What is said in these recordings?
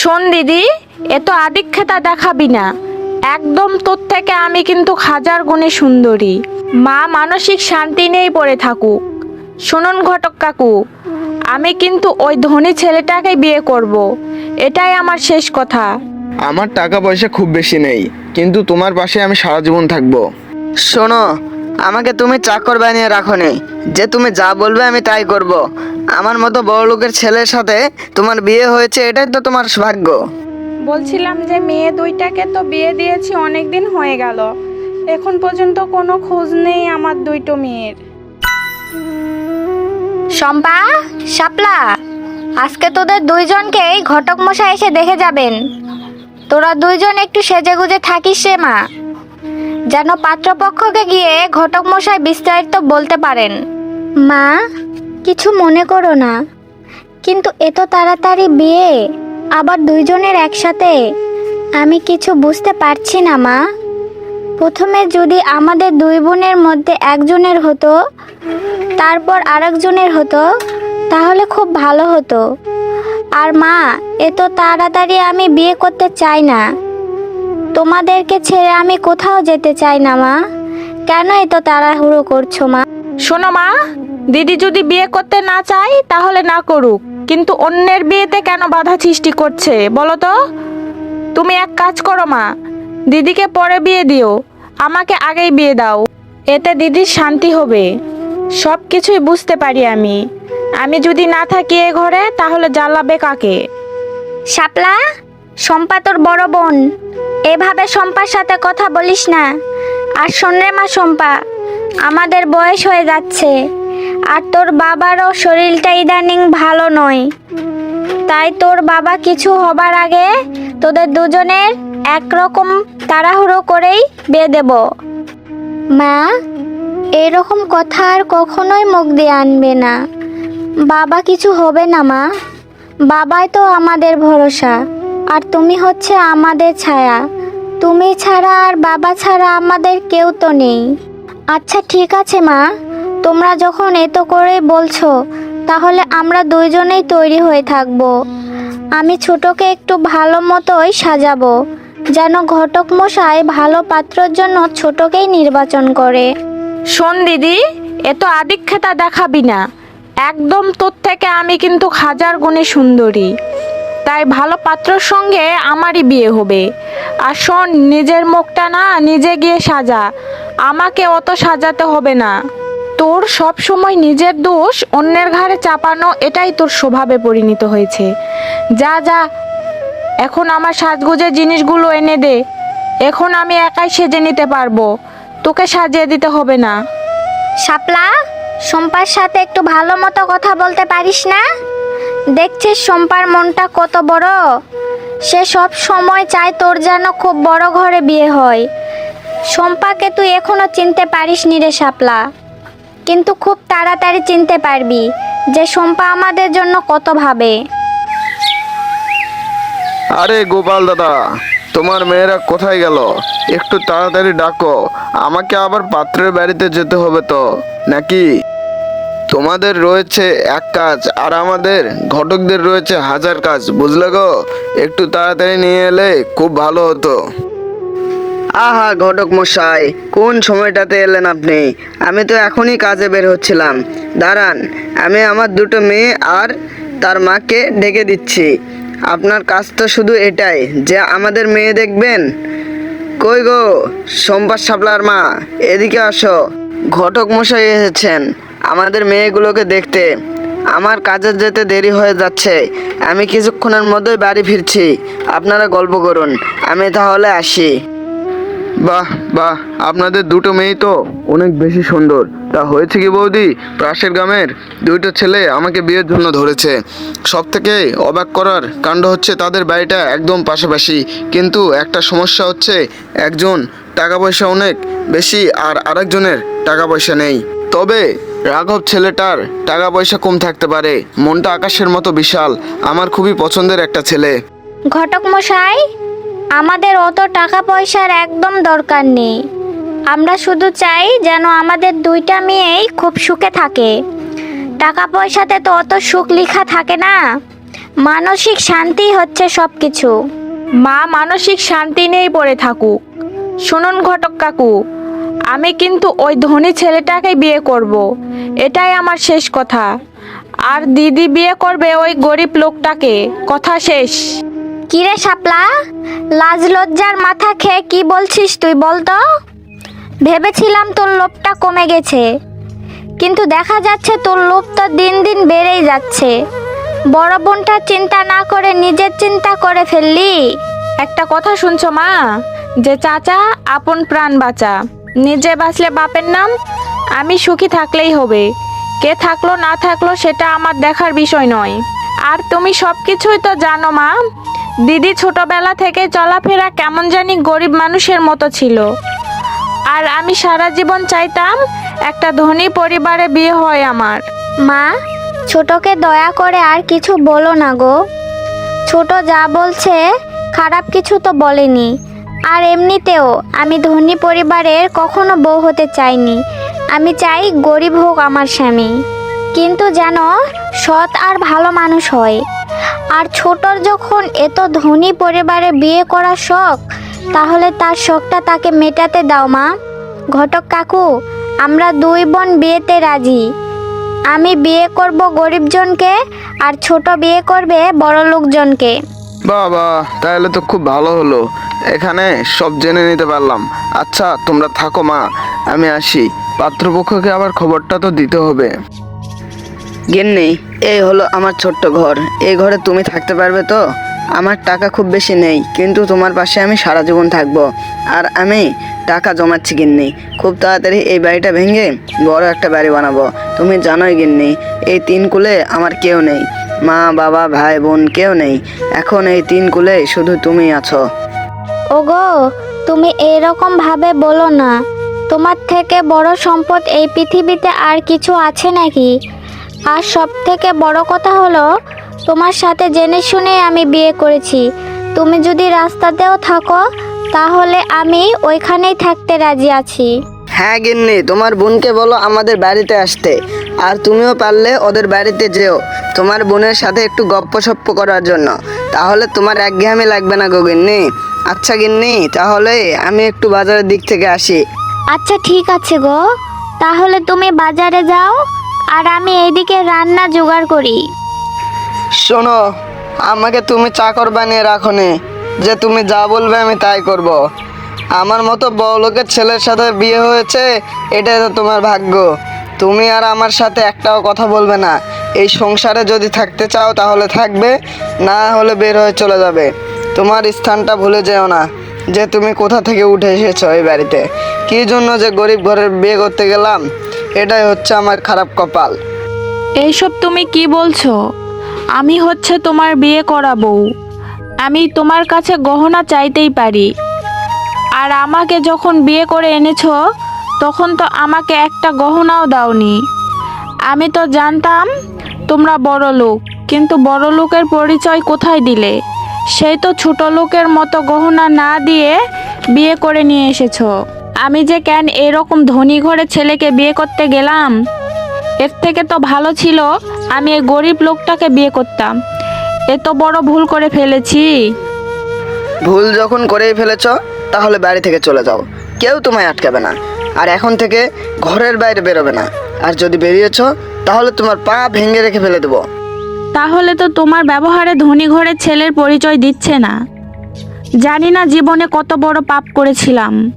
শোন দিদি এত আদিক্ষেতা দেখাবি না। একদম তোর থেকে আমি কিন্তু হাজার গুণে সুন্দরী। মা মানসিক শান্তি নেই পড়ে থাকুক। শুনুন ঘটক কাকু আমি কিন্তু ওই ধনী ছেলেটাকে বিয়ে করব। এটাই আমার শেষ কথা। আমার টাকা পয়সা খুব বেশি নেই কিন্তু তোমার পাশে আমি সারা জীবন থাকব। শোনো আমাকে তুমি চাকর বানিয়ে রাখো নি যে তুমি যা বলবে আমি তাই করব। আমার মতো বড় লোকের ছেলের সাথে তোমার বিয়ে হয়েছে এটাই তো তোমার ভাগ্য। বলছিলাম যে মেয়ে দুইটাকে তো বিয়ে দিয়েছি অনেক দিন হয়ে গেল। এখন পর্যন্ত কোনো খোঁজ নেই আমার দুইটো মেয়ের। শম্পা শাপলা আজকে তোদের দুইজনকেই ঘটক মশাই এসে দেখে যাবেন। তোরা দুইজন একটু সেজেগুজে থাকিস রে মা। যেন পাত্রপক্ষকে গিয়ে ঘটক মশাই বিস্তারিত বলতে পারেন। মা, কিছু মনে করো না। কিন্তু এত তাড়াতাড়ি বিয়ে, আবার দুইজনের একসাথে। আমি কিছু বুঝতে পারছি না, মা। প্রথমে যদি আমাদের দুই বোনের মধ্যে একজনের হতো, তারপর আরেকজনের হতো, তাহলে খুব ভালো হতো। আর মা এত তাড়াতাড়ি আমি বিয়ে করতে চাই না। তোমাদেরকে ছেড়ে আমি কোথাও যেতে চাই না মা। কেন এত তাড়াহুড়ো করছ মা? শোনো মা দিদি যদি বিয়ে করতে না চায় তাহলে না করুক। কিন্তু অন্যের বিয়েতে কেন বাধা সৃষ্টি করছে বলো তো? তুমি এক কাজ করো মা দিদিকে পরে বিয়ে দিও। আমাকে আগেই বিয়ে দাও। এতে দিদির শান্তি হবে। সব কিছুই বুঝতে পারি আমি। আমি যদি না থাকি এ ঘরে তাহলে জ্বালাবে কাকে? শাপলা শম্পা তোর বড় বোন। এভাবে শম্পার সাথে কথা বলিস না। আর শোন রে মা শম্পা, আমাদের বয়স হয়ে যাচ্ছে। আর তোর বাবারও শরীরটা ইদানিং ভালো নয়। তাই তোর বাবা কিছু হবার আগে তোদের দুজনের একরকম তাড়াহুড়ো করেই বিয়ে দেব। মা, এরকম কথা আর কখনোই মুখ দিয়ে আনবে না। বাবা কিছু হবে না মা। বাবাই তো আমাদের ভরসা। আর তুমি হচ্ছে আমাদের ছায়া। তুমি ছাড়া আর বাবা ছাড়া আমাদের কেউ তো নেই। আচ্ছা ঠিক আছে মা। তোমরা যখন এত করে বলছো, তাহলে আমরা দুইজনেই তৈরি হয়ে থাকব। আমি ছোটকে একটু ভালো মতোই সাজাবো, যেন ঘটক মশাই ভালো পাত্রর জন্য ছোটকেই নির্বাচন করে। শোন দিদি এত আদিক্ষেতা দেখাবি না। একদম তোর থেকে আমি কিন্তু হাজার গুণে সুন্দরী। তাই ভালো পাত্রর সঙ্গে আমারই বিয়ে হবে। আর শোন, নিজের মুখটা না নিজে গিয়ে সাজা। আমাকে অত সাজাতে হবে না। তোর সব সময় নিজের দোষ অন্যের ঘাড়ে চাপানো এটাই তোর স্বভাবে পরিণত হয়েছে। যা যা, এখন আমার সাজগোজের জিনিসগুলো এনে দে। এখন আমি একাই সেজে নিতে পারব। তোকে সাজিয়ে দিতে হবে না। শাপলা শম্পার সাথে একটু ভালো মতো কথা বলতে পারিস না? দেখছিস শম্পার মনটা কত বড়? সে সব সময় চায় তোর যেন খুব বড় ঘরে বিয়ে হয়। শম্পাকে তুই এখনও চিনতে পারিস নি রে শাপলা। কিন্তু খুব তাড়াতাড়ি চিনতে পারবি যে শম্পা আমাদের জন্য কত ভাবে। আরে গোপাল দাদা, তোমার মেয়েরা কোথায় গেল? একটু তাড়াতাড়ি ডাকো, আমাকে আবার পাত্রের বাড়িতে যেতে হবে তো, নাকি? তোমাদের রয়েছে এক কাজ, আর আমাদের ঘটকদের রয়েছে হাজার কাজ, বুঝলে গো? একটু তাড়াতাড়ি নিয়ে এলে খুব ভালো হতো। আহা, ঘটক মশাই, কোন সময়টাতে এলেন আপনি? আমি তো এখনই কাজে বের হচ্ছিলাম। দাঁড়ান, আমি আমার দুটো মেয়ে আর তার মাকে ডেকে দিচ্ছি। আপনার কাজ তো শুধু এটাই, যে আমাদের মেয়ে দেখবেন? কই গো, সোমবার সাপলার মা, এদিকে আসো। ঘটক মশাই এসেছেন। আমাদের মেয়েগুলোকে দেখতে, আমার কাজে যেতে দেরি হয়ে যাচ্ছে। আমি কিছুক্ষণের মধ্যেই বাড়ি ফিরছি। আপনারা গল্প করুন। আমি তাহলে আসি। বাহ বাহ, আপনাদের দুটো মেয়ে তো অনেক বেশি সুন্দর। তা হয়েছে কি বৌদি? পাশের গ্রামের দুইটো ছেলে আমাকে বিয়ের জন্য ধরেছে। সব থেকে অবাক করার কাণ্ড হচ্ছে তাদের বাড়িটা একদম পাশাপাশি। কিন্তু একটা সমস্যা হচ্ছে একজন টাকা পয়সা অনেক বেশি আর আরেকজনের টাকা পয়সা নেই। তবে রাঘব ছেলেটার টাকা পয়সা কম থাকতে পারে। মনটা আকাশের মতো বিশাল। আমার খুবই পছন্দের একটা ছেলে। ঘটক মশাই আমাদের অত টাকা পয়সার একদম দরকার নেই। আমরা শুধু চাই যেন আমাদের দুইটা মেয়েই খুব সুখে থাকে। টাকা পয়সাতে তো অত সুখ লেখা থাকে না। মানসিক শান্তি হচ্ছে সব কিছু মা মানসিক শান্তি নেই পড়ে থাকুক। শুনুন ঘটক কাকু। আমি কিন্তু ওই ধনী ছেলেটাকে বিয়ে করব। এটাই আমার শেষ কথা। আর দিদি বিয়ে করবে ওই গরিব লোকটাকে। কথা শেষ। কিরে শাপলা? লাজ লজ্জার মাথা খেয়ে কি বলছিস তুই বলতো ভেবেছিলাম তোর লোভটা কমে গেছে। কিন্তু দেখা যাচ্ছে তোর লোভ তো দিন দিন বেড়েই যাচ্ছে। বড় বোনটা চিন্তা না করে নিজের চিন্তা করে ফেললি। একটা কথা শুনছো মা? যে চাচা আপন প্রাণ বাঁচা। নিজে বাঁচলে বাপের নাম? আমি সুখী থাকলেই হবে। কে থাকল না থাকল সেটা আমার দেখার বিষয় নয়। আর তুমি সব কিছুই তো জানো, মা। দিদি ছোটবেলা থেকে চলাফেরা কেমন জানি গরিব মানুষের মতো ছিল। আর আমি সারা জীবন চাইতাম একটা ধনী পরিবারে বিয়ে হয় আমার। মা, ছোটকে দয়া করে আর কিছু বলো না গো। ছোট যা বলছে, খারাপ কিছু তো বলেনি। আর এমনিতেও আমি ধনী পরিবারের কখনো বউ হতে চাইনি। আমি চাই গরিব হোক আমার স্বামী। কিন্তু যেন সৎ আর ভালো মানুষ হয়। আর ছোটর যখন এত ধনী পরিবারে বিয়ে করার শখ, তাহলে তার শখটা তাকে মেটাতে দাও মা। ঘটক কাকু, আমরা দুই বোন বিয়েতে রাজি। আমি বিয়ে করব গরিবজনকে আর ছোট বিয়ে করবে বড় লোকজনকে বাবা, তাহলে তো খুব ভালো হলো। এখানে সব জেনে নিতে পারলাম। আচ্ছা তোমরা থাকো মা, আমি আসি। পাত্রপক্ষকে আবার খবরটা তো দিতে হবে। গিন্নি, এই হলো আমার ছোট্ট ঘর। এই ঘরে তুমি থাকতে পারবে তো? আমার টাকা খুব বেশি নেই, কিন্তু তোমার পাশে আমি সারা জীবন থাকব। আর আমি টাকা জমাচ্ছি, গিন্নি। খুব তাড়াতাড়ি এই বাড়িটা ভেঙে বড় একটা বাড়ি বানাবো। তুমি জানোই, গিন্নি, এই তিন কুলে আমার কেউ নেই। মা বাবা ভাই বোন কেউ নেই। এখন এই তিন কুলে শুধু তুমি আছো। ওগো তুমি এরকম ভাবে বলো না। তোমার থেকে বড় সম্পদ এই পৃথিবীতে আর কিছু আছে নাকি? আর সব থেকে বড় কথা হলো তোমার সাথে জেনে শুনে আমি বিয়ে করেছি। তুমি যদি রাস্তাতেও থাকো তাহলে আমি ওইখানেই থাকতে রাজি আছি। হ্যাঁ গিন্নি তোমার বোনকে বলো আমাদের বাড়িতে আসতে। আর তুমিও পারলে ওদের বাড়িতে যেও। তোমার বোনের সাথে একটু গপ্প সপ্প করার জন্য। তাহলে তোমার একঘেয়ামি লাগবে না গো গিন্নি। আচ্ছা গিন্নি তাহলে আমি একটু বাজারের দিক থেকে আসি। আচ্ছা ঠিক আছে গো। তাহলে তুমি বাজারে যাও আর আমি এইদিকে রান্না জোগাড় করি। শোনো আমাকে তুমি চাকর বানিয়ে রাখো নে যে তুমি যা বলবে আমি তাই করব। আমার মতো বড় লোকের ছেলের সাথে বিয়ে হয়েছে এটাই তো তোমার ভাগ্য। তুমি আর আমার সাথে একটাও কথা বলবে না। এই সংসারে যদি থাকতে চাও তাহলে থাকবে, না হলে বের হয়ে চলে যাবে। তোমার স্থানটা ভুলে যেও না যে তুমি কোথা থেকে উঠে এসেছ এই বাড়িতে। কী জন্য যে গরিব ঘরের বিয়ে করতে গেলাম, এটাই হচ্ছে আমার খারাপ কপাল। এইসব তুমি কি বলছো? আমি হচ্ছে তোমার বিয়ে করা বউ আমি তোমার কাছে গহনা চাইতেই পারি। আর আমাকে যখন বিয়ে করে এনেছো তখন তো আমাকে একটা গহনাও দাওনি। আমি তো জানতাম তোমরা বড় লোক, কিন্তু বড় লোকের পরিচয় কোথায় দিলে? সেই তো ছোট লোকের মতো গহনা না দিয়ে বিয়ে করে নিয়ে এসেছ। আমি যে কেন এরকম ধনী ঘরে ছেলেকে বিয়ে করতে গেলাম? এর থেকে তো ভালো ছিল আমি এই গরিব লোকটাকে বিয়ে করতাম। এত বড় ভুল করে ফেলেছি। ভুল যখন করেই ফেলেছ, তাহলে বাড়ি থেকে চলে যাও। কেউ তোমায় আটকাবে না। আর এখন থেকে ঘরের বাইরে বেরোবে না। আর যদি বেরিয়েছ তাহলে তোমার পা ভেঙে রেখে ফেলে দেবো। তাহলে তো তোমার ব্যবহারে ধনী ঘরের ছেলের পরিচয় দিচ্ছে না। জানি না জীবনে কত বড় পাপ করেছিলাম।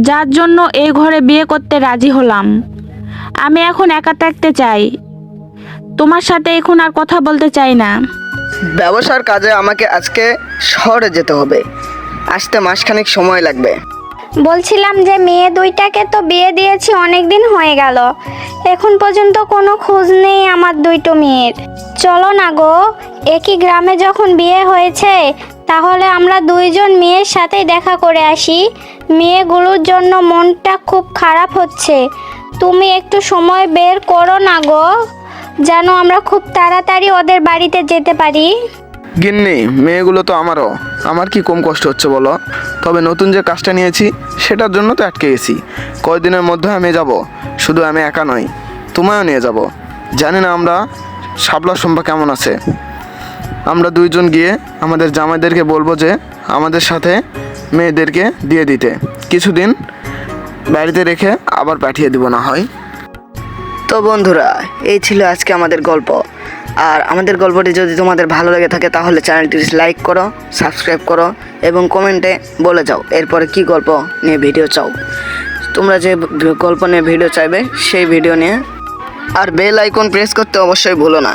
যার জন্য এই ঘরে বিয়ে করতে রাজি হলাম। আমি এখন একা থাকতে চাই। তোমার সাথে এখন আর কথা বলতে চাই না। ব্যবসার কাজে আমাকে আজকে শহরে যেতে হবে। আসতে মাসখানেক সময় লাগবে। বলছিলাম যে মেয়ে দুইটাকে তো বিয়ে দিয়েছি অনেক দিন হয়ে গেল। এখন পর্যন্ত কোনো খোঁজ নেই আমার দুইটো মেয়ের। চলো না গো, একই গ্রামে যখন বিয়ে হয়েছে, তাহলে আমরা দুইজন মেয়ের সাথেই দেখা করে আসি। মেয়েগুলোর জন্য মনটা খুব খারাপ হচ্ছে। তুমি একটু সময় বের করো না গো, যেন আমরা খুব তাড়াতাড়ি ওদের বাড়িতে যেতে পারি। গিন্নি, মেয়েগুলো তো আমারও। আমার কি কম কষ্ট হচ্ছে বলো? তবে নতুন যে কাজটা নিয়েছি, সেটার জন্য তো আটকে গেছি। কয়দিনের মধ্যে আমি যাব? শুধু আমি একা নই, তোমায়ও নিয়ে যাব। জানি না আমরা শাপলা সম্পা কেমন আছে। আমরা দুইজন গিয়ে আমাদের জামাইদেরকে বলব যে, আমাদের সাথে মেয়েদেরকে দিয়ে দিতে। কিছুদিন বাড়িতে রেখে আবার পাঠিয়ে দিব না হয়। তো বন্ধুরা, এই ছিল আজকে আমাদের গল্প। আর আমাদের গল্পটি যদি তোমাদের ভালো লেগে থাকে, তাহলে চ্যানেলটি লাইক করো সাবস্ক্রাইব করো এবং কমেন্টে বলে যাও, এরপরে কি গল্প নিয়ে ভিডিও চাও। তোমরা যে গল্প নিয়ে ভিডিও চাইবে, সেই ভিডিও নিয়ে আর বেল আইকন প্রেস করতে অবশ্যই ভুলো না।